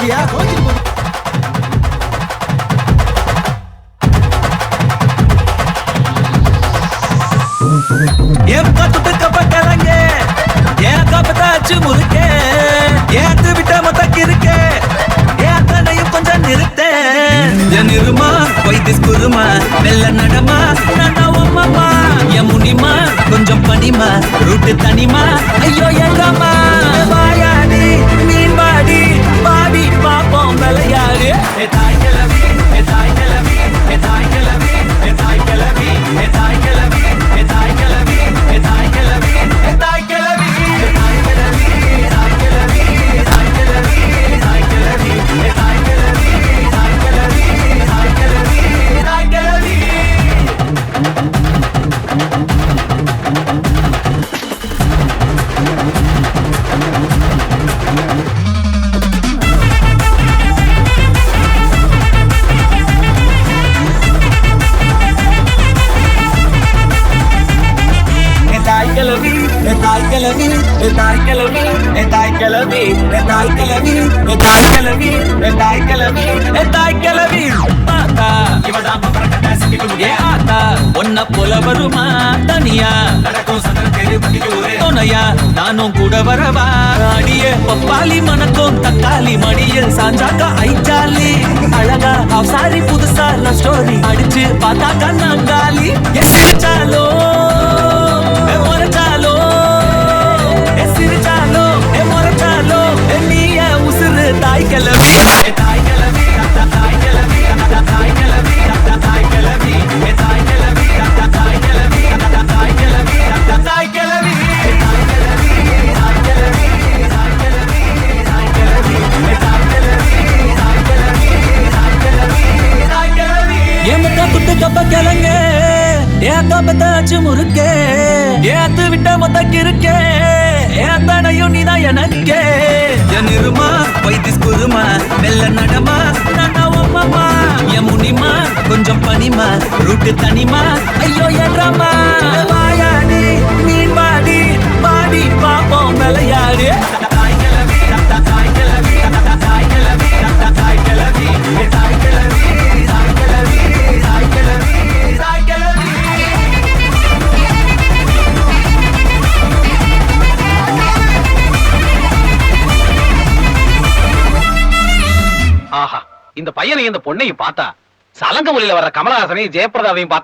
போவியா கோச்சிட்டு போ. ஏப்பா துட்டுக்கப்பட்டாங்க ஏன் காப்பத்தா அச்சு முறுக்கே. ஏத்து விட்டாம தக்கிருக்கே ஏன் தன்னையும் கொஞ்சம் நிறுத்தேன். என் இருமா வைத்தி குருமா மெல்ல நடமா நான் அம்மாமா என் முனிமா கொஞ்சம் பனிமா ரூட்டு தனிமா. ஐயோ என் தாய் கிளவி தாய் கிளவி தாய் கிளவி தாய் கிளவி தாய் கிளவி தாய் கிளவி தாய் கிளவி தாய் கிளவி ஆத்தா இவதான் பரக்கட்ட சிக்கிட்டு ஏ ஆத்தா. ஒன்ன போல வருமா தனியா? நடக்கும் சந்திர தெரு துணையா நானும் கூட வரவா? அடியே பப்பாளி மணக்கும் தக்காளி மடியில் சாஞ்சாக்கா ஐச்சாலி அழகா அவசாரி புதுசா ஸ்டோரி அடிச்சு பார்த்தா கண்ணாங்காலி கிளவி ஏமத்தா கப்ப கிளங்க. ஏன் கப்பத்தாச்சு முறுக்கே. ஏத்து விட்ட மொத்த இருக்கே ஏன் தனையும் நீதான் எனக்கே. என் இருமா வைத்திஸ் குருமா மெல்ல நடமா. நான் உம்மம்மா என் முனிமா கொஞ்சம் பனிமா ரூட்டு தனிமா. ஐயோ என்றமா ஆஹா இந்த பையனை இந்த பொண்ணையும் பார்த்தா சலங்க மொழியில வர்ற கமலஹாசனையும் ஜெயபிரதாவையும் பார்த்தா